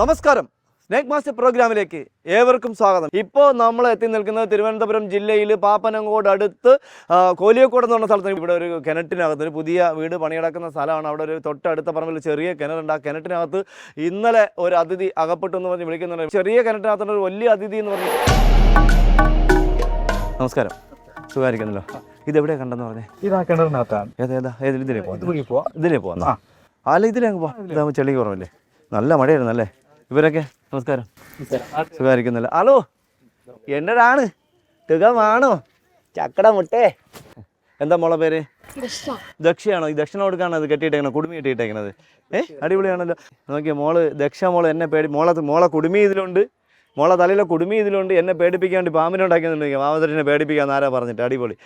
നമസ്കാരം. Snake master പ്രോഗ്രാമിലേക്ക് ഏവർക്കും സ്വാഗതം. ഇപ്പോൾ നമ്മൾ എത്തി നിൽക്കുന്നത് തിരുവനന്തപുരം ജില്ലയിൽ പാപ്പനങ്കോട് അടുത്ത് കോലിയക്കോട് എന്ന് പറഞ്ഞ സ്ഥലത്ത് ഇവിടെ ഒരു കിണറ്റിനകത്ത് ഒരു പുതിയ വീട് പണിയടക്കുന്ന സ്ഥലമാണ്. അവിടെ ഒരു തൊട്ടടുത്ത പറമ്പിൽ ചെറിയ കിണറുണ്ട്. ആ കിണറ്റിനകത്ത് ഇന്നലെ ഒരു അതിഥി അകപ്പെട്ടു എന്ന് പറഞ്ഞ് വിളിക്കുന്നുണ്ട്. ചെറിയ കിണറ്റിനകത്തുള്ള ഒരു വലിയ അതിഥി എന്ന് പറഞ്ഞു. നമസ്കാരം. സുഖമായിരിക്കുന്നല്ലോ. എവിടെ കണ്ടെന്ന് പറഞ്ഞേ? ഇതാ കിണറിനകത്താണ്. ഏതാ ഏതാ? ഇതിലേ പോവാം? ഇതിലേ പോവാം. അല്ല ഇതിലേ പോവാം. ചെളി കുറവല്ലേ നല്ല മഴയായിരുന്നല്ലേ? ഇവരൊക്കെ നമസ്കാരം. സുഖമായിരിക്കുന്നില്ല. ഹലോ എന്നടാണ്? സുഖമാണോ ചക്കട മുട്ടേ. എന്താ മോളെ പേര്? ദക്ഷയാണോ? ഈ ദക്ഷിണ കൊടുക്കാണോ അത് കെട്ടിയിട്ടേക്കണത്? കുടുമി കെട്ടിയിട്ടേക്കണത്? ഏ? അടിപൊളിയാണല്ലോ. നോക്കിയ മോൾ ദക്ഷ മോൾ എന്നെ പേടി മോളെ മോളെ കുടുമി ഇതിലുണ്ട്. മോളെ തലയിലെ കുടുമി ഇതിലുണ്ട്. എന്നെ പേടിപ്പിക്കാൻ വേണ്ടി പാമ്പിനെ ഉണ്ടാക്കുന്നുണ്ടെങ്കിൽ മാമതരനെ പേടിപ്പിക്കാൻ ആരാ പറഞ്ഞിട്ട്. അടിപൊളി.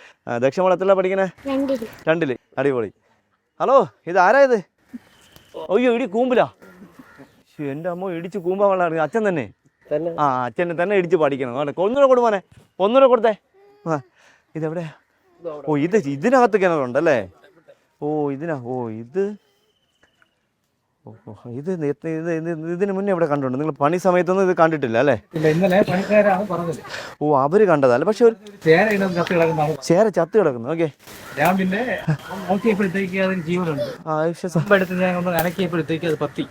ദക്ഷ മോൾ എത്ര പഠിക്കണേ? രണ്ടിൽ. രണ്ടിൽ. അടിപൊളി. ഹലോ ഇത് ആരാ ഇത്? അയ്യോ ഇടി കൂമ്പിലാ. എന്റെ അമ്മ ഇടിച്ച് കൂമ്പാ വെള്ളം അച്ഛൻ തന്നെ. ആ അച്ഛനെ തന്നെ ഇടിച്ച് പഠിക്കണം വേണ്ട ഒന്നുകൂടെ കൊടുമോനെ ഒന്നുകൂടെ കൊടുത്തേ. ഇതെവിടെ? ഓ ഇത് ഇതിനകത്ത് കിണറുണ്ടല്ലേ? ഓ ഇതിനാ ഓ ഇത്. ഇത് ഇതിന് മുന്നേ ഇവിടെ കണ്ടിട്ടുണ്ട്. നിങ്ങൾ പണി സമയത്തൊന്നും ഇത് കണ്ടിട്ടില്ല അല്ലേ? ഇന്നലെ പണിക്കാരാണ് പറഞ്ഞത്. ഓ അവർ കണ്ടതല്ല പക്ഷെ ഒരു ചേര ചത്ത് കിടക്കുന്നു ഓക്കെ. ഞാൻ പിന്നെ നോക്കിയപ്പോഴത്തേക്ക് അതിന് ജീവനുണ്ട്. ആ പക്ഷെ എടുത്ത് ഞാൻ ഒന്ന് അനക്കിയപ്പോഴത്തേക്ക് അത് പത്തി.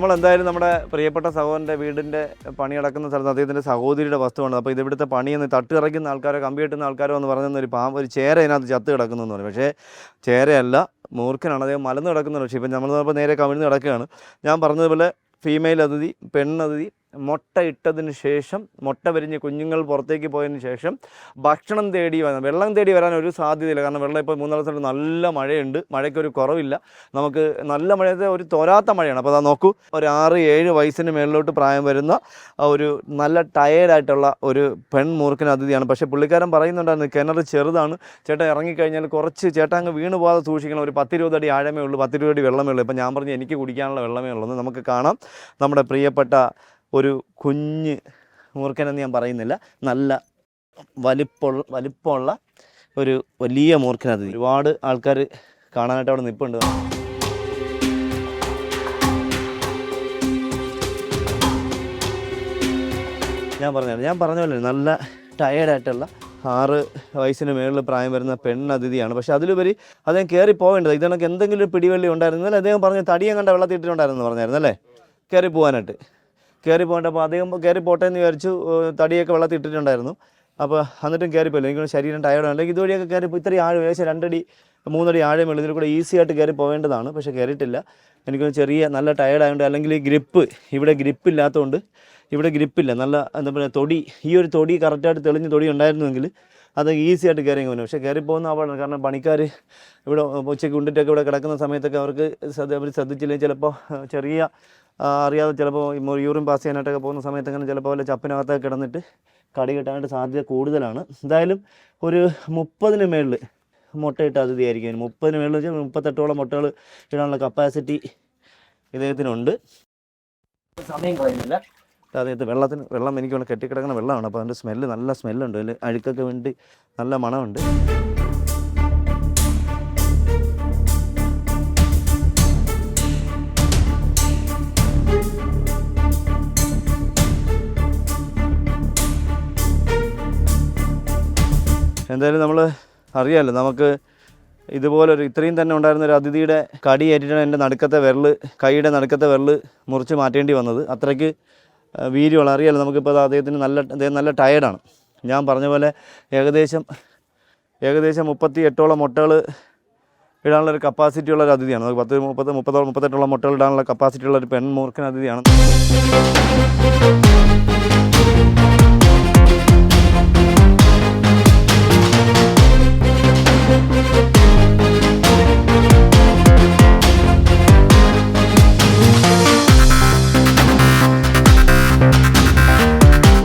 നമ്മൾ എന്തായാലും നമ്മുടെ പ്രിയപ്പെട്ട സഹോദരന്റെ വീടിന്റെ പണി നടക്കുന്ന സ്ഥലത്ത് അദ്ദേഹത്തിന്റെ സഹോദരിയുടെ വസ്തുവാണ്. അപ്പോൾ ഇത് ഇവിടുത്തെ പണിയെന്ന് തട്ടിറക്കുന്ന ആൾക്കാരോ കമ്പി കെട്ടുന്ന ആൾക്കാരോ എന്ന് പറഞ്ഞ ഒരു പാമ്പ് ഒരു ചേര ഇതിനകത്ത് ചത്ത് കിടക്കുന്നു പറയും. പക്ഷേ ചേരയല്ല മൂർഖനാണ്. അദ്ദേഹം മലന്ന് കിടക്കുന്നുണ്ട്. പക്ഷേ ഇപ്പം നമ്മൾ നേരെ കമിഴ്ന്ന് കിടക്കുകയാണ്. ഞാൻ പറഞ്ഞതുപോലെ ഫീമെയിൽ അതിഥി പെണ്ണതിഥി മുട്ട ഇട്ടതിന് ശേഷം മുട്ട വരിഞ്ഞ് കുഞ്ഞുങ്ങൾ പുറത്തേക്ക് പോയതിന് ശേഷം ഭക്ഷണം തേടി വരണം വെള്ളം തേടി വരാൻ ഒരു സാധ്യതയില്ല. കാരണം വെള്ളം ഇപ്പോൾ മൂന്നാൽ ദിവസം നല്ല മഴയുണ്ട്. മഴയ്ക്കൊരു കുറവില്ല. നമുക്ക് നല്ല മഴയത്തെ ഒരു തോരാത്ത മഴയാണ്. അപ്പോൾ അതാ നോക്കൂ. ഒരു ആറ് ഏഴ് വയസ്സിന് മേളിലോട്ട് പ്രായം വരുന്ന ഒരു നല്ല ടയേർഡായിട്ടുള്ള ഒരു പെൺമൂർക്കൻ അതിഥിയാണ്. പക്ഷേ പുള്ളിക്കാരൻ പറയുന്നുണ്ടായിരുന്നു കിണർ ചെറുതാണ്. ചേട്ടൻ ഇറങ്ങിക്കഴിഞ്ഞാൽ കുറച്ച് ചേട്ടാ അങ്ങ് വീണ് പോകാതെ സൂക്ഷിക്കണം. ഒരു പത്തിരുപത് അടി ആഴമേ ഉള്ളൂ. പത്തിരുപത് അടി വെള്ളമേ ഉള്ളൂ. ഇപ്പം ഞാൻ പറഞ്ഞു എനിക്ക് കുടിക്കാനുള്ള വെള്ളമേ ഉള്ളൂ. നമുക്ക് കാണാം. നമ്മുടെ പ്രിയപ്പെട്ട ഒരു കുഞ്ഞ് മൂർഖനെന്ന് ഞാൻ പറയുന്നില്ല. നല്ല വലിപ്പമുള്ള വലിപ്പമുള്ള ഒരു വലിയ മൂർഖനത് ഒരുപാട് ആൾക്കാർ കാണാനായിട്ട് അവിടെ നിൽപ്പുണ്ട്. ഞാൻ പറഞ്ഞു ഞാൻ പറഞ്ഞ പോലെ നല്ല ടയേർഡായിട്ടുള്ള ആറ് വയസ്സിന് മേളിൽ പ്രായം വരുന്ന പെണ്ണതിഥിയാണ് പക്ഷേ അതിലുപരി അദ്ദേഹം കയറി പോകേണ്ടത് ഇതിനൊക്കെ എന്തെങ്കിലും പിടിവള്ളി ഉണ്ടായിരുന്നല്ലേ അദ്ദേഹം പറഞ്ഞു തടിയും കണ്ട വെള്ളത്തിട്ടിട്ടുണ്ടായിരുന്നു പറഞ്ഞായിരുന്നു അല്ലേ? കയറി പോകാനായിട്ട് കയറി പോകേണ്ട. അപ്പോൾ അദ്ദേഹം കയറി പോട്ടെ എന്ന് വിചാരിച്ചു തടിയൊക്കെ വെള്ളത്തിൽ ഇട്ടിട്ടുണ്ടായിരുന്നു. അപ്പോൾ എന്നിട്ടും കയറിപ്പോയില്ല എനിക്ക് ശരീരം ടയർഡാണ് അല്ലെങ്കിൽ ഇതുവഴിയൊക്കെ കയറിപ്പോൾ ഇത്രയും ആഴം ഏകദേശം രണ്ടടി മൂന്നടി ആഴമുള്ള ഇതിൽ കൂടെ ഈസി ആയിട്ട് കയറി പോകേണ്ടതാണ് പക്ഷേ കയറിയിട്ടില്ല എനിക്കൊരു ചെറിയ നല്ല ടയർഡായതുകൊണ്ട് അല്ലെങ്കിൽ ഗ്രിപ്പ് ഇവിടെ ഗ്രിപ്പ് ഇല്ലാത്തതുകൊണ്ട് ഇവിടെ ഗ്രിപ്പില്ല നല്ല എന്താ പറയുക തൊടി ഈ ഒരു തൊടി കറക്റ്റായിട്ട് തെളിഞ്ഞ തൊടി ഉണ്ടായിരുന്നുവെങ്കിൽ അത് ഈസി ആയിട്ട് കയറി പോകുന്നു പക്ഷേ കയറി പോകുന്ന അപകടമാണ് കാരണം പണിക്കാർ ഇവിടെ ഉച്ചയ്ക്ക് ഉണ്ടിട്ടൊക്കെ ഇവിടെ കിടക്കുന്ന സമയത്തൊക്കെ അവർക്ക് അവർ ശ്രദ്ധിച്ചില്ലെങ്കിൽ ചിലപ്പോൾ ചെറിയ അറിയാതെ ചിലപ്പോൾ യൂറിൻ പാസ് ചെയ്യാനായിട്ടൊക്കെ പോകുന്ന സമയത്ത് അങ്ങനെ ചിലപ്പോൾ വല്ല ചപ്പിനകത്തൊക്കെ കിടന്നിട്ട് കടി കിട്ടാനായിട്ട് സാധ്യത കൂടുതലാണ്. എന്തായാലും ഒരു മുപ്പതിന് മേളിൽ മുട്ടയിട്ട അതിഥിയായിരിക്കും മുപ്പതിന് മേളിൽ വെച്ചാൽ മുപ്പത്തെട്ടോളം മുട്ടകൾ ഇടാനുള്ള കപ്പാസിറ്റി ഇദ്ദേഹത്തിനുണ്ട്. സമയം കളയുന്നില്ല. അദ്ദേഹത്തെ വെള്ളത്തിന് വെള്ളം എനിക്ക് വേണം കെട്ടിക്കിടക്കുന്ന വെള്ളമാണ്. അപ്പോൾ അതിന്റെ സ്മെല്ല് നല്ല സ്മെല്ലുണ്ട് അതിൽ അഴുക്കൊക്കെ വേണ്ടി നല്ല മണമുണ്ട്. എന്തായാലും നമ്മൾ അറിയാമല്ലോ നമുക്ക് ഇതുപോലൊരു ഇത്രയും തന്നെ ഉണ്ടായിരുന്ന ഒരു അതിഥിയുടെ കടി ഏറ്റിട്ടാണ് എന്റെ നടുക്കത്തെ വിരൽ കൈയുടെ നടുക്കത്തെ വിരൽ മുറിച്ച് മാറ്റേണ്ടി വന്നത്. അത്രയ്ക്ക് വീര്യമാണ് അറിയാമല്ലോ നമുക്കിപ്പോൾ അദ്ദേഹത്തിന് നല്ല അദ്ദേഹം നല്ല ടയേർഡാണ് ഞാൻ പറഞ്ഞ പോലെ ഏകദേശം ഏകദേശം മുപ്പത്തി എട്ടോളം മുട്ടകൾ ഇടാനുള്ള ഒരു കപ്പാസിറ്റി ഉള്ള ഒരു അതിഥിയാണ്. നമുക്ക് പത്ത് മുപ്പത് മുപ്പതോളം മുപ്പത്തെട്ടോളം മുട്ടകൾ ഇടാനുള്ള കപ്പാസിറ്റി ഉള്ള ഒരു പെൺമൂർഖൻ അതിഥിയാണ്.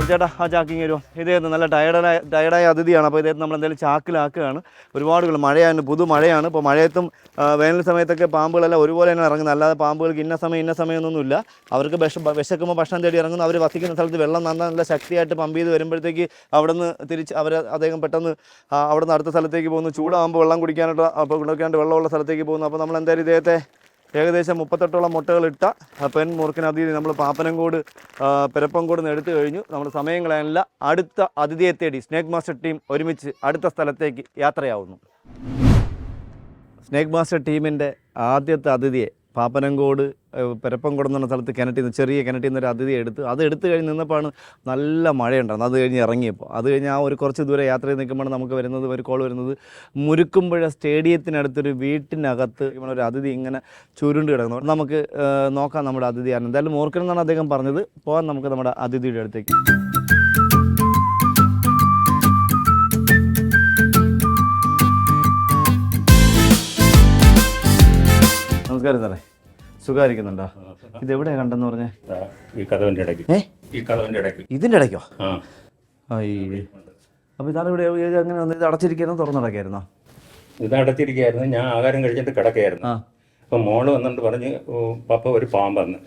ചേട്ടാ ആ ചാക്കിങ് വരുമോ ഇതായിരുന്നു നല്ല ടയർഡായ ടയർഡായ അതിഥിയാണ്. അപ്പോൾ ഇതായിരുന്നു നമ്മൾ എന്തായാലും ചാക്കിലാക്കുകയാണ്. ഒരുപാട് മഴയാണ് പുതു മഴയാണ് ഇപ്പോൾ മഴയത്തും വേനൽ സമയത്തൊക്കെ പാമ്പുകളെല്ലാം ഒരുപോലെ തന്നെ ഇറങ്ങുന്നത് അല്ലാതെ പാമ്പുകൾക്ക് ഇന്ന സമയം ഇന്ന സമയമൊന്നുമില്ല. അവർക്ക് വിശ വിശക്കുമ്പോൾ ഭക്ഷണം തേടി ഇറങ്ങുന്നു. അവർ വസിക്കുന്ന സ്ഥലത്ത് വെള്ളം നന്നാ നല്ല ശക്തിയായിട്ട് പമ്പ് ചെയ്ത് വരുമ്പോഴത്തേക്ക് അവിടെ നിന്ന് തിരിച്ച് അവർ അദ്ദേഹം പെട്ടെന്ന് അവിടെ നിന്ന് അടുത്ത സ്ഥലത്തേക്ക് പോകുന്നു. ചൂടാകുമ്പോൾ വെള്ളം കുടിക്കാനായിട്ട് അപ്പോൾ കുടിക്കാണ്ട് വെള്ളമുള്ള സ്ഥലത്തേക്ക് പോകുന്നു. അപ്പോൾ നമ്മൾ എന്തായാലും ഇദ്ദേഹത്തെ ഏകദേശം മുപ്പത്തെട്ടോളം മുട്ടകൾ ഇട്ട പെൺ മൂർഖനതിഥി നമ്മൾ പാപ്പനംകോട് പെരപ്പംകോട് നിന്ന് എടുത്തു കഴിഞ്ഞു. നമ്മൾ സമയം കളയാനില്ല. അടുത്ത അതിഥിയെ തേടി സ്നേക്ക് മാസ്റ്റർ ടീം ഒരുമിച്ച് അടുത്ത സ്ഥലത്തേക്ക് യാത്രയാവുന്നു. സ്നേക്ക് മാസ്റ്റർ ടീമിന്റെ ആദ്യത്തെ അതിഥിയെ പാപ്പനംകോട് ഏഹ്, പെരപ്പംകോട് എന്ന് പറഞ്ഞ സ്ഥലത്ത് കിണറ്റിൽ നിന്ന് ചെറിയ കിണറ്റിൽ നിന്ന് ഒരു അതിഥിയെ എടുത്ത് അത് എടുത്തു കഴിഞ്ഞ് നിന്നപ്പോഴാണ് നല്ല മഴയുണ്ടായിരുന്നു അത് കഴിഞ്ഞ് ഇറങ്ങിയപ്പോൾ. അത് കഴിഞ്ഞ് ആ ഒരു കുറച്ച് ദൂരെ യാത്ര ചെയ്ത് നിൽക്കുമ്പോൾ നമുക്ക് വരുന്നത് ഒരു കോൾ വരുന്നത് മുരുക്കുമ്പുഴ സ്റ്റേഡിയത്തിനടുത്തൊരു വീട്ടിനകത്ത് ഒരു അതിഥി ഇങ്ങനെ ചുരുണ്ട് കിടക്കുന്നു. നമുക്ക് നോക്കാം നമ്മുടെ അതിഥിയാണ് എന്തായാലും ഓർക്കണം എന്നാണ് അദ്ദേഹം പറഞ്ഞത്. പോകാൻ നമുക്ക് നമ്മുടെ അതിഥിയുടെ അടുത്തേക്ക്. നമസ്കാരം സാറേ. സുഖമായിരിക്കുന്നുണ്ടോ? ഇത് എവിടെയാ കണ്ടെന്ന് പറഞ്ഞേ? ഈ കഥവിന്റെ ഇടയ്ക്ക്. ഏ? ഈ കഥവിന്റെ ഇടയ്ക്ക്. ഇതിന്റെ ഇടയ്ക്കോ? ആ. അയ്യേ. അപ്പോൾ ഇതാണ് ഇവിടെ ഇത് അങ്ങനെ വന്ന് ഇത് അടച്ചിരിക്കുന്ന തുറന്നടക്കായിരുന്നോ ഇത് അടച്ചിരിക്കുകയായിരുന്നു ഞാൻ ആഹാരം കഴിച്ചിട്ട് കിടക്കുകയായിരുന്നു ആ. അപ്പം മോൾ വന്നിട്ട് പറഞ്ഞ് ഓ, പപ്പ ഒരു പാമ്പെന്ന്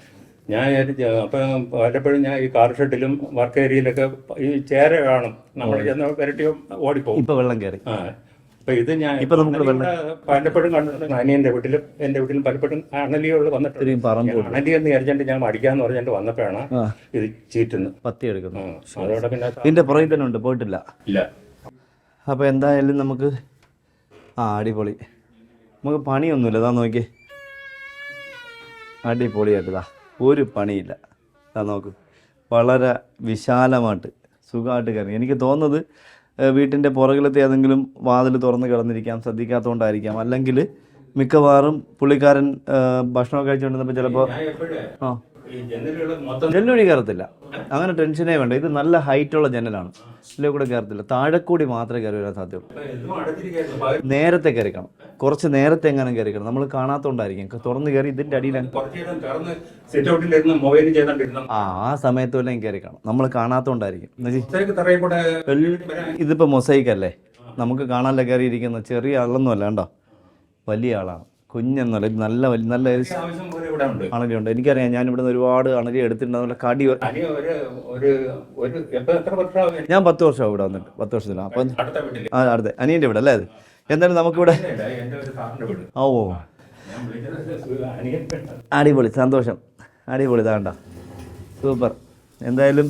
ഞാൻ വിചാരിച്ചു അപ്പം പലപ്പോഴും ഞാൻ ഈ കാർ ഷെഡിലും വർക്ക് ഏരിയയിലൊക്കെ ഈ ചേര കാണും. നമ്മൾ ചെന്ന് വരട്ടിയോ ഓടിപ്പോകും ഇപ്പൊ വെള്ളം കയറി ആ. അപ്പൊ ഇത് ഞാൻ ഇപ്പൊ നമുക്ക് പലപ്പോഴും കണ്ടിട്ടുണ്ട് അനിയന്റെ വീട്ടിലും എന്റെ വീട്ടിലും പലപ്പോഴും അണലിയോട് വന്നിട്ട് അണലി എന്ന് വിചാരിച്ചിട്ട് ഞാൻ അടിക്കാന്ന് പറഞ്ഞിട്ട് വന്നപ്പോഴാണ് ഇത് ചീറ്റുന്നു പത്തി എടുക്കുന്നു. അതോടെ പിന്നെ ഇതിന്റെ പുറകിൽ തന്നെ ഉണ്ട് പോയിട്ടില്ല. ഇല്ല. അപ്പൊ എന്തായാലും നമുക്ക് ആ അടിപൊളി. നമുക്ക് പണിയൊന്നുമില്ല. ഇതാ നോക്കി. അടിപൊളിയായിട്ട് ഇതാ. ഒരു പണിയില്ല. ഇതാ നോക്ക്. വളരെ വിശാലമായിട്ട് സുഖമായിട്ട് കയറി എനിക്ക് തോന്നുന്നത് വീട്ടിന്റെ പുറകിലത്തെ ഏതെങ്കിലും വാതിൽ തുറന്ന് കിടന്നിരിക്കാം ശ്രദ്ധിക്കാത്തതുകൊണ്ടായിരിക്കാം. അല്ലെങ്കിൽ മിക്കവാറും പുള്ളിക്കാരൻ ഭക്ഷണം കഴിച്ചുകൊണ്ടിരുന്നപ്പോൾ ചിലപ്പോൾ ആ. ജനലുവഴി കയറത്തില്ല. അങ്ങനെ ടെൻഷനേ വേണ്ട. ഇത് നല്ല ഹൈറ്റുള്ള ജനലാണ്. ഇതിലെ കൂടെ കയറത്തില്ല. താഴെക്കൂടി മാത്രമേ കയറി വരാൻ സാധ്യതയുള്ളൂ. നേരത്തെ കയറിക്കണം. കുറച്ച് നേരത്തെ എങ്ങനെ കയറിക്കണം. നമ്മൾ കാണാത്തോണ്ടായിരിക്കും. തുറന്ന് കയറി ഇതിന്റെ അടിയിൽ ആ ആ സമയത്ത് വല്ലതും കയറിക്കണം. നമ്മൾ കാണാത്തോണ്ടായിരിക്കും. ഇതിപ്പോ മൊസൈക്ക് അല്ലേ നമുക്ക് കാണാനല്ല കയറിയിരിക്കുന്ന ചെറിയ ആളൊന്നും അല്ല കണ്ടോ? വലിയ ആളാണ്. കുഞ്ഞൊന്നുമല്ല ഇത് നല്ല വലിയ നല്ല അണലിയുണ്ട് എനിക്കറിയാം ഞാൻ ഇവിടെ നിന്ന് ഒരുപാട് അണലി എടുത്തിട്ടുണ്ട്. നല്ല കടി ഞാൻ പത്ത് വർഷമാണ് ഇവിടെ വന്നിട്ട്. പത്ത് വർഷത്തിലാണ് അപ്പം അടുത്ത അനിയന്റെ ആ അടുത്ത. അനിയന്റെ ഇവിടെ അല്ലേ അത്? എന്തായാലും നമുക്കിവിടെ ഓ. അടിപൊളി. സന്തോഷം. അടിപൊളി. താണ്ട സൂപ്പർ. എന്തായാലും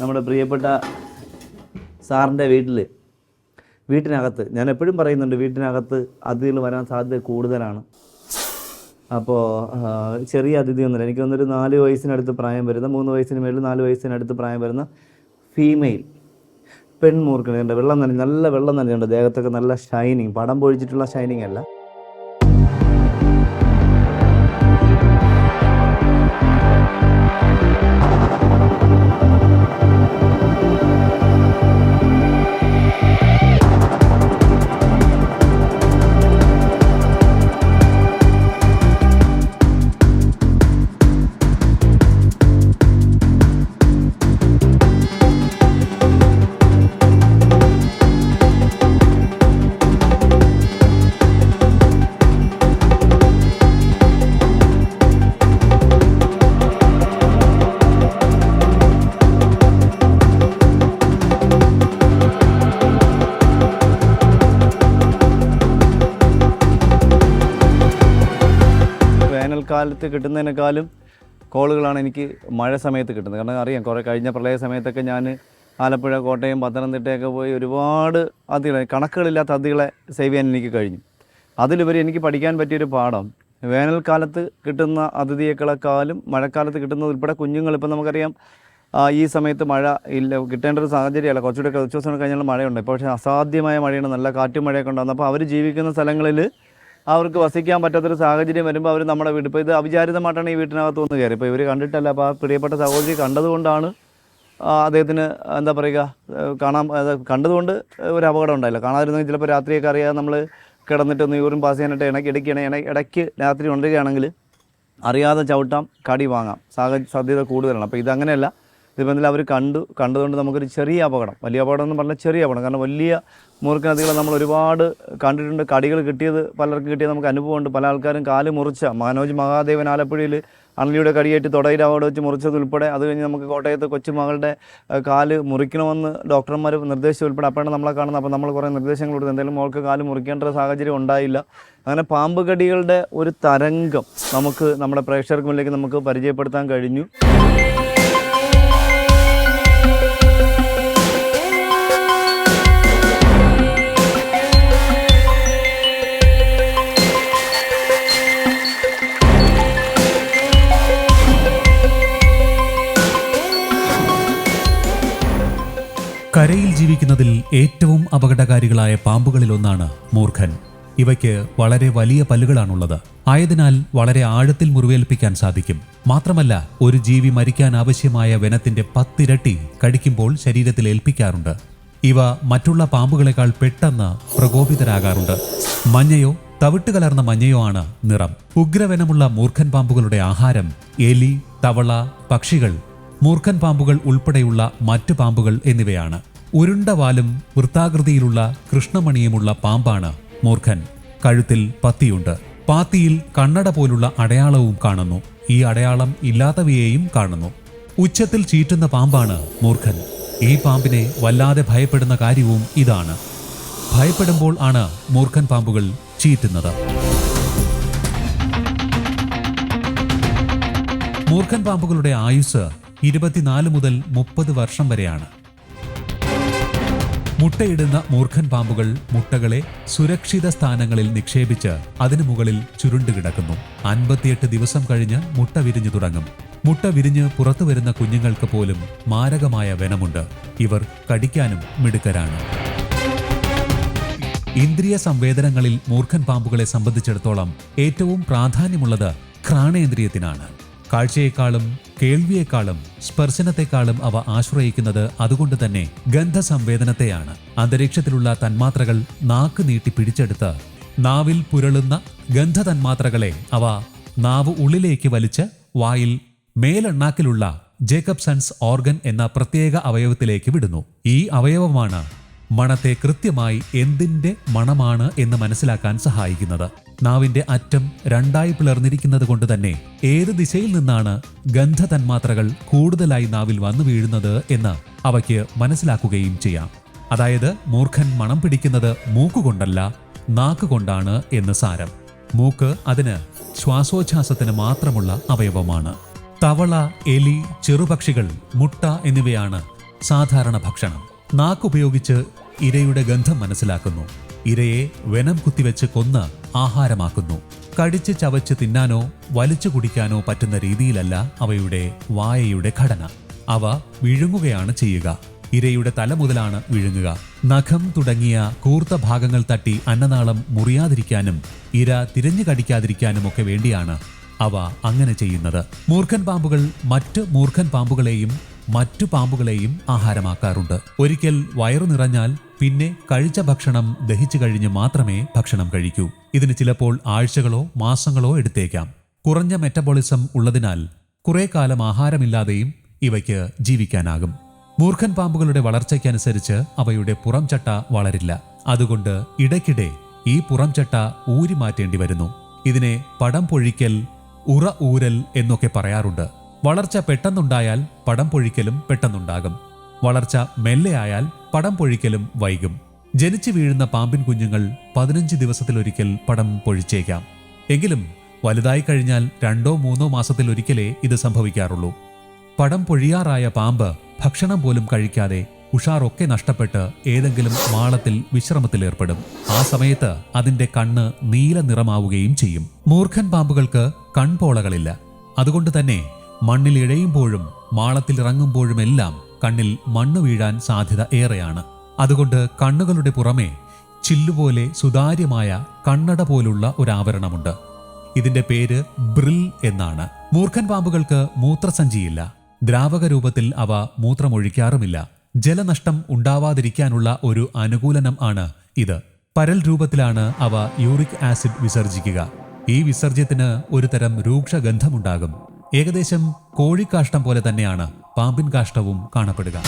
നമ്മുടെ പ്രിയപ്പെട്ട സാറിന്റെ വീട്ടിൽ വീട്ടിനകത്ത് ഞാൻ എപ്പോഴും പറയുന്നുണ്ട് വീട്ടിനകത്ത് അതിഥികൾ വരാൻ സാധ്യത കൂടുതലാണ്. അപ്പോൾ ചെറിയ അതിഥിയൊന്നുമില്ല എനിക്ക് തോന്നുന്നൊരു നാല് വയസ്സിനടുത്ത് പ്രായം വരുന്ന മൂന്ന് വയസ്സിന് മേളിൽ നാല് വയസ്സിനടുത്ത് പ്രായം വരുന്ന ഫീമെയിൽ പെൺമൂർക്കുണ്ട് വെള്ളം നനഞ്ഞ് നല്ല വെള്ളം നനഞ്ഞുണ്ട് ദേഹത്തൊക്കെ നല്ല ഷൈനിങ് പടം പൊഴിച്ചിട്ടുള്ള ഷൈനിങ് അല്ല. വേനൽക്കാലത്ത് കിട്ടുന്നതിനേക്കാളും കോളുകളാണ് എനിക്ക് മഴ സമയത്ത് കിട്ടുന്നത്. കാരണം അറിയാം കുറേ കഴിഞ്ഞ പ്രളയ സമയത്തൊക്കെ ഞാൻ ആലപ്പുഴ കോട്ടയം പത്തനംതിട്ടയൊക്കെ പോയി ഒരുപാട് അതികളെ കണക്കുകളില്ലാത്ത അതികളെ സേവ് ചെയ്യാൻ എനിക്ക് കഴിഞ്ഞു. അതിലുപരി എനിക്ക് പഠിക്കാൻ പറ്റിയൊരു പാഠം വേനൽക്കാലത്ത് കിട്ടുന്ന അതിഥിയേക്കളെക്കാളും മഴക്കാലത്ത് കിട്ടുന്നത് ഉൾപ്പെടെ കുഞ്ഞുങ്ങൾ. ഇപ്പം നമുക്കറിയാം ഈ സമയത്ത് മഴ ഇല്ല കിട്ടേണ്ട ഒരു സാഹചര്യമല്ല. കുറച്ചുകൂടെ കുറച്ച് ദിവസം കഴിഞ്ഞാൽ മഴയുണ്ട്. ഇപ്പോൾ പക്ഷേ അസാധ്യമായ മഴയാണ് നല്ല കാറ്റും മഴയൊക്കെ ഉണ്ടാകുന്നത്. അപ്പോൾ അവർ ജീവിക്കുന്ന സ്ഥലങ്ങളിൽ അവർക്ക് വസിക്കാൻ പറ്റാത്തൊരു സാഹചര്യം വരുമ്പോൾ അവർ നമ്മുടെ വീട് ഇപ്പോൾ ഇത് അവിചാരിതമായിട്ടാണ് ഈ വീട്ടിനകത്ത് വന്ന് കയറി. ഇപ്പോൾ ഇവർ കണ്ടിട്ടല്ല. അപ്പോൾ ആ പ്രിയപ്പെട്ട സഹോദരി കണ്ടതുകൊണ്ടാണ് അദ്ദേഹത്തിന് എന്താ പറയുക കാണാൻ കണ്ടതുകൊണ്ട് ഒരു അപകടം ഉണ്ടായില്ല. കാണാതിരുന്നെങ്കിൽ ചിലപ്പോൾ രാത്രിയൊക്കെ അറിയാതെ നമ്മൾ കിടന്നിട്ടൊന്ന് യൂറിൻ പാസ് ചെയ്യാനായിട്ട് ഇണക്കി ഇടയ്ക്കാണ് ഇടയ്ക്ക് രാത്രി ഉണരുകയാണെങ്കിൽ അറിയാതെ ചവിട്ടാം കടി വാങ്ങാം. സാഹ സാധ്യത കൂടുതലാണ്. അപ്പോൾ ഇതങ്ങനെയല്ല. ഇതിപ്പോൾ അവർ കണ്ടു കണ്ടതുകൊണ്ട് നമുക്കൊരു ചെറിയ അപകടം. വലിയ അപകടം എന്ന് പറഞ്ഞാൽ ചെറിയ അപകടം. കാരണം വലിയ മൂർഖനദികളെ നമ്മൾ ഒരുപാട് കണ്ടിട്ടുണ്ട്. കടികൾ കിട്ടിയത് പലർക്കും കിട്ടിയത് നമുക്ക് അനുഭവമുണ്ട്. പല ആൾക്കാരും കാൽ മുറിച്ച മനോജ് മഹാദേവൻ ആലപ്പുഴയിൽ അണലിയുടെ കടിയേറ്റ് തൊടയിൽ അവിടെ വെച്ച് മുറിച്ചത് ഉൾപ്പെടെ. അത് കഴിഞ്ഞ് നമുക്ക് കോട്ടയത്ത് കൊച്ചുമകളുടെ കാൽ മുറിക്കണമെന്ന് ഡോക്ടർമാർ നിർദ്ദേശിച്ചു. ഉൾപ്പെടെ അപ്പോഴാണ് നമ്മളെ കാണുന്നത്. അപ്പോൾ നമ്മൾ കുറേ നിർദ്ദേശങ്ങൾ കൊടുത്തു. എന്തായാലും മോൾക്ക് കാൽ മുറിക്കേണ്ട സാഹചര്യം ഉണ്ടായില്ല. അങ്ങനെ പാമ്പ് കടികളുടെ ഒരു തരംഗം നമുക്ക് നമ്മുടെ പ്രേക്ഷകർക്ക് മുന്നിലേക്ക് നമുക്ക് പരിചയപ്പെടുത്താൻ കഴിഞ്ഞു. ജീവിക്കുന്നതിൽ ഏറ്റവും അപകടകാരികളായ പാമ്പുകളിലൊന്നാണ് മൂർഖൻ. ഇവയ്ക്ക് വളരെ വലിയ പല്ലുകളാണുള്ളത്. ആയതിനാൽ വളരെ ആഴത്തിൽ മുറിവേൽപ്പിക്കാൻ സാധിക്കും. മാത്രമല്ല ഒരു ജീവി മരിക്കാൻ ആവശ്യമായ വനത്തിന്റെ പത്തിരട്ടി കടിക്കുമ്പോൾ ശരീരത്തിൽ ഏൽപ്പിക്കാറുണ്ട്. ഇവ മറ്റുള്ള പാമ്പുകളെക്കാൾ പെട്ടെന്ന് പ്രകോപിതരാകാറുണ്ട്. മഞ്ഞയോ തവിട്ട് കലർന്ന മഞ്ഞയോ ആണ് നിറം. ഉഗ്രവനമുള്ള മൂർഖൻ പാമ്പുകളുടെ ആഹാരം എലി തവള പക്ഷികൾ മൂർഖൻ പാമ്പുകൾ ഉൾപ്പെടെയുള്ള മറ്റു പാമ്പുകൾ എന്നിവയാണ്. ഉരുണ്ട വാലും വൃത്താകൃതിയിലുള്ള കൃഷ്ണമണിയുമുള്ള പാമ്പാണ് മൂർഖൻ. കഴുത്തിൽ പത്തിയുണ്ട്. പാത്തിയിൽ കണ്ണട പോലുള്ള അടയാളവും കാണുന്നു. ഈ അടയാളം ഇല്ലാത്തവയെയും കാണുന്നു. ഉച്ചത്തിൽ ചീറ്റുന്ന പാമ്പാണ് മൂർഖൻ. ഈ പാമ്പിനെ വല്ലാതെ ഭയപ്പെടുന്ന കാര്യവും ഇതാണ്. ഭയപ്പെടുമ്പോൾ ആണ് മൂർഖൻ പാമ്പുകൾ ചീറ്റുന്നത്. മൂർഖൻ പാമ്പുകളുടെ ആയുസ് ഇരുപത്തിനാല് മുതൽ മുപ്പത് വർഷം വരെയാണ്. മുട്ടയിടുന്ന മൂർഖൻ പാമ്പുകൾ മുട്ടകളെ സുരക്ഷിത സ്ഥാനങ്ങളിൽ നിക്ഷേപിച്ച് അതിനു മുകളിൽ ചുരുണ്ടുകിടക്കുന്നു അൻപത്തിയെട്ട് ദിവസം കഴിഞ്ഞ് മുട്ട വിരിഞ്ഞു തുടങ്ങും. മുട്ട വിരിഞ്ഞ് പുറത്തു വരുന്ന കുഞ്ഞുങ്ങൾക്ക് പോലും മാരകമായ വനമുണ്ട്. ഇവർ കടിക്കാനും മിടുക്കരാണ്. ഇന്ദ്രിയ സംവേദനങ്ങളിൽ മൂർഖൻ പാമ്പുകളെ സംബന്ധിച്ചിടത്തോളം ഏറ്റവും പ്രാധാന്യമുള്ളത് ഘ്രാണേന്ദ്രിയത്തിനാണ് കാഴ്ചയെക്കാളും കേൾവിയെക്കാളും സ്പർശനത്തെക്കാളും അവ ആശ്രയിക്കുന്നത് അതുകൊണ്ട് തന്നെ ഗന്ധസംവേദനത്തെയാണ്. അന്തരീക്ഷത്തിലുള്ള തന്മാത്രകൾ നാക്ക് നീട്ടി പിടിച്ചെടുത്ത് നാവിൽ പുരളുന്ന ഗന്ധതന്മാത്രകളെ അവ നാവ് ഉള്ളിലേക്ക് വലിച്ച് വായിൽ മേലെണ്ണാക്കിലുള്ള ജേക്കബ്സൺസ് ഓർഗൻ എന്ന പ്രത്യേക അവയവത്തിലേക്ക് വിടുന്നു. ഈ അവയവമാണ് മണത്തെ കൃത്യമായി എന്തിന്റെ മണമാണ് എന്ന് മനസ്സിലാക്കാൻ സഹായിക്കുന്നത്. നാവിന്റെ അറ്റം രണ്ടായി പിളർന്നിരിക്കുന്നത് കൊണ്ട് തന്നെ ഏത് ദിശയിൽ നിന്നാണ് ഗന്ധ തന്മാത്രകൾ കൂടുതലായി നാവിൽ വന്നു വീഴുന്നത് എന്ന് അവയ്ക്ക് മനസ്സിലാക്കുകയും ചെയ്യാം. അതായത് മൂർഖൻ മണം പിടിക്കുന്നത് മൂക്കുകൊണ്ടല്ല നാക്കുകൊണ്ടാണ് എന്ന് സാരം. മൂക്ക് അതിന് ശ്വാസോച്ഛ്വാസത്തിന് മാത്രമുള്ള അവയവമാണ്. തവള എലി ചെറുപക്ഷികൾ മുട്ട എന്നിവയാണ് സാധാരണ ഭക്ഷണം. നാക്കുപയോഗിച്ച് ഇരയുടെ ഗന്ധം മനസ്സിലാക്കുന്നു. ഇരയെ വെനം കുത്തിവെച്ച് കൊന്ന് ആഹാരമാക്കുന്നു. കടിച്ച് ചവച്ച് തിന്നാനോ വലിച്ചു കുടിക്കാനോ പറ്റുന്ന രീതിയിലല്ല അവയുടെ വായയുടെ ഘടന. അവ വിഴുങ്ങുകയാണ് ചെയ്യുക. ഇരയുടെ തല മുതലാണ് വിഴുങ്ങുക. നഖം തുടങ്ങിയ കൂർത്ത ഭാഗങ്ങൾ തട്ടി അന്നനാളം മുറിയാതിരിക്കാനും ഇര തിരഞ്ഞു കടിക്കാതിരിക്കാനും ഒക്കെ വേണ്ടിയാണ് അവ അങ്ങനെ ചെയ്യുന്നത്. മൂർഖൻ പാമ്പുകൾ മറ്റ് മൂർഖൻ പാമ്പുകളെയും മറ്റു പാമ്പുകളെയും ആഹാരമാക്കാറുണ്ട്. ഒരിക്കൽ വയറു നിറഞ്ഞാൽ പിന്നെ കഴിച്ച ഭക്ഷണം ദഹിച്ചു കഴിഞ്ഞ് മാത്രമേ ഭക്ഷണം കഴിക്കൂ. ഇതിന് ചിലപ്പോൾ ആഴ്ചകളോ മാസങ്ങളോ എടുത്തേക്കാം. കുറഞ്ഞ മെറ്റബോളിസം ഉള്ളതിനാൽ കുറെ കാലം ആഹാരമില്ലാതെയും ഇവയ്ക്ക് ജീവിക്കാനാകും. മൂർഖൻ പാമ്പുകളുടെ വളർച്ചയ്ക്കനുസരിച്ച് അവയുടെ പുറംചട്ട വളരില്ല. അതുകൊണ്ട് ഇടയ്ക്കിടെ ഈ പുറംചട്ട ഊരി മാറ്റേണ്ടി വരുന്നു. ഇതിനെ പടം പൊഴിക്കൽ ഉറ ഊരൽ എന്നൊക്കെ പറയാറുണ്ട്. വളർച്ച പെട്ടെന്നുണ്ടായാൽ പടം പൊഴിക്കലും പെട്ടെന്നുണ്ടാകും. വളർച്ച മെല്ലെയായാൽ പടം പൊഴിക്കലും വൈകും. ജനിച്ചു വീഴുന്ന പാമ്പിൻ കുഞ്ഞുങ്ങൾ പതിനഞ്ച് ദിവസത്തിലൊരിക്കൽ പടം പൊഴിച്ചേക്കാം. എങ്കിലും വലുതായി കഴിഞ്ഞാൽ രണ്ടോ മൂന്നോ മാസത്തിലൊരിക്കലേ ഇത് സംഭവിക്കാറുള്ളൂ. പടം പൊഴിയാറായ പാമ്പ് ഭക്ഷണം പോലും കഴിക്കാതെ ഉഷാറൊക്കെ നഷ്ടപ്പെട്ട് ഏതെങ്കിലും മാളത്തിൽ വിശ്രമത്തിലേർപ്പെടും. ആ സമയത്ത് അതിന്റെ കണ്ണ് നീല നിറമാവുകയും ചെയ്യും. മൂർഖൻ പാമ്പുകൾക്ക് കൺപോളകളില്ല. അതുകൊണ്ട് തന്നെ മണ്ണിൽ ഇഴയുമ്പോഴും മാളത്തിൽ ഇറങ്ങുമ്പോഴുമെല്ലാം കണ്ണിൽ മണ്ണ് വീഴാൻ സാധ്യത ഏറെയാണ്. അതുകൊണ്ട് കണ്ണുകളുടെ പുറമെ ചില്ലുപോലെ സുതാര്യമായ കണ്ണട പോലുള്ള ഒരു ആവരണമുണ്ട് ഇതിന്റെ പേര് ബ്രിൽ എന്നാണ്. മൂർഖൻ പാമ്പുകൾക്ക് മൂത്രസഞ്ചിയില്ല. ദ്രാവക രൂപത്തിൽ അവ മൂത്രമൊഴിക്കാറുമില്ല. ജലനഷ്ടം ഉണ്ടാവാതിരിക്കാനുള്ള ഒരു അനുകൂലനം ആണ് ഇത്. പരൽ രൂപത്തിലാണ് അവ യൂറിക് ആസിഡ് വിസർജിക്കുക. ഈ വിസർജ്യത്തിന് ഒരുതരം രൂക്ഷ ഗന്ധമുണ്ടാകും ഏകദേശം കോഴിക്കാഷ്ടം പോലെ തന്നെയാണ് പാമ്പിൻ കാഷ്ടവും കാണപ്പെടുക.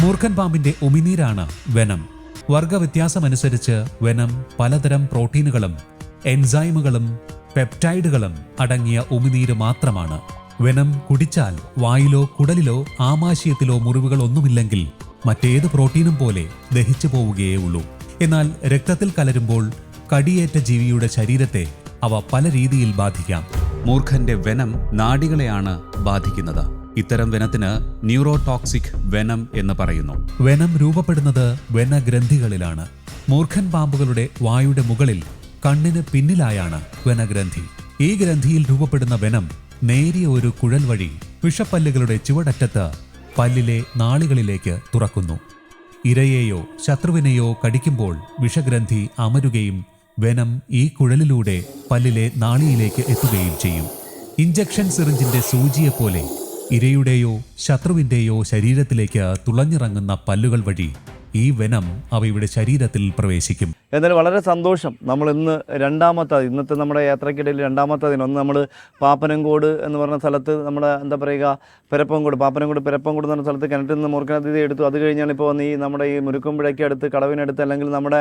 മൂർഖൻ പാമ്പിന്റെ ഉമിനീരാണ് വെനം. വർഗവ്യത്യാസമനുസരിച്ച് വെനം പലതരം പ്രോട്ടീനുകളും എൻസൈമുകളും പെപ്റ്റൈഡുകളും അടങ്ങിയ ഉമിനീര് മാത്രമാണ്. വെനം കുടിച്ചാൽ വായിലോ കുടലിലോ ആമാശയത്തിലോ മുറിവുകൾ ഒന്നുമില്ലെങ്കിൽ മറ്റേത് പ്രോട്ടീനും പോലെ ദഹിച്ചു പോവുകയേ ഉള്ളൂ. എന്നാൽ രക്തത്തിൽ കലരുമ്പോൾ കടിയേറ്റ ജീവിയുടെ ശരീരത്തെ അവ പല രീതിയിൽ ബാധിക്കാം. മൂർഖന്റെ വെനം നാഡികളെയാണ് ബാധിക്കുന്നത്. ഇത്തരം വെനത്തിന് ന്യൂറോടോക്സിക് വെനം എന്ന് പറയുന്നു. വെനം രൂപപ്പെടുന്നത് വെനഗ്രന്ഥികളിലാണ്. മൂർഖൻ പാമ്പുകളുടെ വായുടെ മുകളിൽ കണ്ണിന് പിന്നിലായാണ് വെനഗ്രന്ഥി. ഈ ഗ്രന്ഥിയിൽ രൂപപ്പെടുന്ന വെനം നേരിയ ഒരു കുഴൽ വഴി വിഷപ്പല്ലുകളുടെ ചുവടറ്റത്ത് പല്ലിലെ നാളികളിലേക്ക് തുറക്കുന്നു. ഇരയെയോ ശത്രുവിനെയോ കടിക്കുമ്പോൾ വിഷഗ്രന്ഥി അമരുകയും വെനം ഈ കുഴലിലൂടെ പല്ലിലെ നാളിയിലേക്ക് എത്തുകയും ചെയ്യും. ഇഞ്ചക്ഷൻ സിറിഞ്ചിന്റെ സൂചിയെപ്പോലെ ഇരയുടെയോ ശത്രുവിന്റെയോ ശരീരത്തിലേക്ക് തുളഞ്ഞിറങ്ങുന്ന പല്ലുകൾ വഴി ഈ വെനം അവയുടെ ശരീരത്തിൽ പ്രവേശിക്കും. എന്നാലും വളരെ സന്തോഷം നമ്മൾ ഇന്ന് രണ്ടാമത്തെ ഇന്നത്തെ നമ്മുടെ യാത്രക്കിടയിൽ രണ്ടാമത്തെ ദിനം. ഒന്ന് നമ്മൾ പാപ്പനംകോട് എന്ന് പറഞ്ഞ സ്ഥലത്ത് നമ്മുടെ എന്താ പറയുക പെരപ്പംകോട് പാപ്പനംകോട് പെരപ്പംകോട് എന്ന് പറഞ്ഞ സ്ഥലത്ത് കിണറ്റിൽ നിന്ന് മുറുക്കനതിഥി എടുത്തു. അത് കഴിഞ്ഞാണ് ഇപ്പോൾ വന്ന് ഈ നമ്മുടെ ഈ മുരുക്കുമ്പുഴയ്ക്ക് അടുത്ത് കടവിനടുത്ത് അല്ലെങ്കിൽ നമ്മുടെ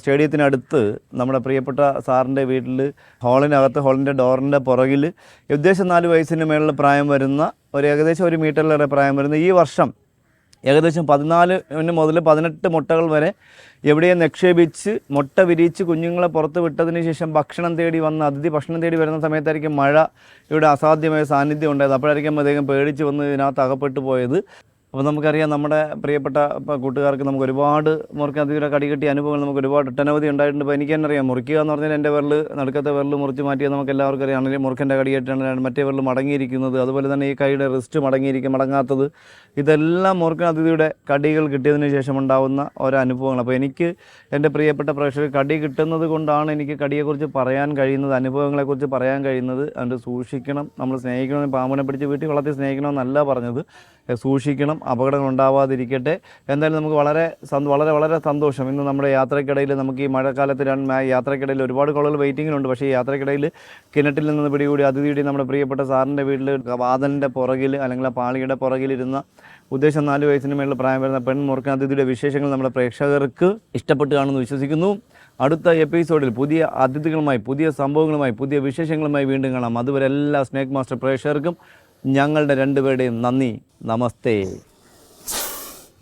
സ്റ്റേഡിയത്തിനടുത്ത് നമ്മുടെ പ്രിയപ്പെട്ട സാറിന്റെ വീട്ടിൽ ഹാളിനകത്ത് ഹാളിന്റെ ഡോറിന്റെ പുറകിൽ ഉദ്ദേശം നാല് വയസ്സിന് മേളിൽ പ്രായം വരുന്ന ഒരു ഏകദേശം ഒരു മീറ്ററിലേറെ പ്രായം വരുന്ന ഈ വർഷം ഏകദേശം പതിനാല് മുതൽ പതിനെട്ട് മുട്ടകൾ വരെ എവിടെയും നിക്ഷേപിച്ച് മുട്ട വിരിയിച്ച് കുഞ്ഞുങ്ങളെ പുറത്ത് വിട്ടതിന് ശേഷം ഭക്ഷണം തേടി വന്ന് അതിഥി ഭക്ഷണം തേടി വരുന്ന സമയത്തായിരിക്കും മഴ ഇവിടെ അസാധ്യമായ സാന്നിധ്യം ഉണ്ടായത്. അപ്പോഴായിരിക്കും അദ്ദേഹം പേടിച്ച് വന്ന് ഇതിനകത്ത് അകപ്പെട്ടു പോയത്. അപ്പോൾ നമുക്കറിയാം നമ്മുടെ പ്രിയപ്പെട്ട കൂട്ടുകാർക്ക് നമുക്ക് ഒരുപാട് മുറിക്കാൻ അതിവിടെ കടികെട്ടിയ അനുഭവങ്ങൾ നമുക്ക് ഒരുപാട് ഒട്ടനവധി ഉണ്ടായിട്ടുണ്ട്. ഇപ്പോൾ എനിക്ക് തന്നെ അറിയാം മുറിക്കുക എന്ന് പറഞ്ഞാൽ എന്റെ വിരൽ നടുക്കത്തെ വിരൽ മുറിച്ച് മാറ്റിയത് നമുക്ക് എല്ലാവർക്കും അറിയാം. അല്ലെങ്കിൽ മുറുക്കന്റെ കടികെട്ടാണ് മറ്റേ വിരൽ മടങ്ങിയിരിക്കുന്നത്. അതുപോലെ തന്നെ ഈ കൈയുടെ റിസ്റ്റ് മടങ്ങിയിരിക്കും മടങ്ങാത്തത്. ഇതെല്ലാം മുറുക്കൻ അതിഥിയുടെ കടികൾ കിട്ടിയതിന് ശേഷം ഉണ്ടാകുന്ന ഓരോ അനുഭവങ്ങൾ അപ്പോൾ എനിക്ക് എന്റെ പ്രിയപ്പെട്ട പ്രേക്ഷകർ കടി കിട്ടുന്നത് കൊണ്ടാണ് എനിക്ക് കടിയെക്കുറിച്ച് പറയാൻ കഴിയുന്നത് അനുഭവങ്ങളെക്കുറിച്ച് പറയാൻ കഴിയുന്നത്. അതുകൊണ്ട് സൂക്ഷിക്കണം. നമ്മൾ സ്നേഹിക്കണം പാമ്പിനെ പിടിച്ച് വീട്ടിൽ വളർത്തി സ്നേഹിക്കണമെന്നല്ല പറഞ്ഞത്. സൂക്ഷിക്കണം. അപകടങ്ങൾ ഉണ്ടാവാതിരിക്കട്ടെ എന്തായാലും നമുക്ക് വളരെ വളരെ വളരെ സന്തോഷം. ഇന്ന് നമ്മുടെ യാത്രക്കിടയിൽ നമുക്ക് ഈ മഴക്കാലത്ത് യാത്രക്കിടയിൽ ഒരുപാട് കോളുകൾ വെയിറ്റിങ്ങിലുണ്ട്. പക്ഷേ ഈ യാത്രക്കിടയിൽ കിണറ്റിൽ നിന്ന് പിടികൂടി അതിഥിയുടെ നമ്മുടെ പ്രിയപ്പെട്ട സാറിന്റെ വീട്ടിൽ വാതലിന്റെ പുറകിൽ അല്ലെങ്കിൽ ആ പാളിയുടെ പുറകിലിരുന്ന ഉദ്ദേശം നാല് വയസ്സിന് മേളിൽ പ്രായം വരുന്ന പെൺമുറുക്കൻ അതിഥിയുടെ വിശേഷങ്ങൾ നമ്മുടെ പ്രേക്ഷകർക്ക് ഇഷ്ടപ്പെട്ട് കാണുമെന്ന് വിശ്വസിക്കുന്നു. അടുത്ത എപ്പിസോഡിൽ പുതിയ അതിഥികളുമായി പുതിയ സംഭവങ്ങളുമായി പുതിയ വിശേഷങ്ങളുമായി വീണ്ടും കാണാം. അതുവരെ എല്ലാ സ്നേക് മാസ്റ്റർ പ്രേക്ഷകർക്കും ഞങ്ങളുടെ രണ്ടുപേരുടെയും നന്ദി. നമസ്തേ.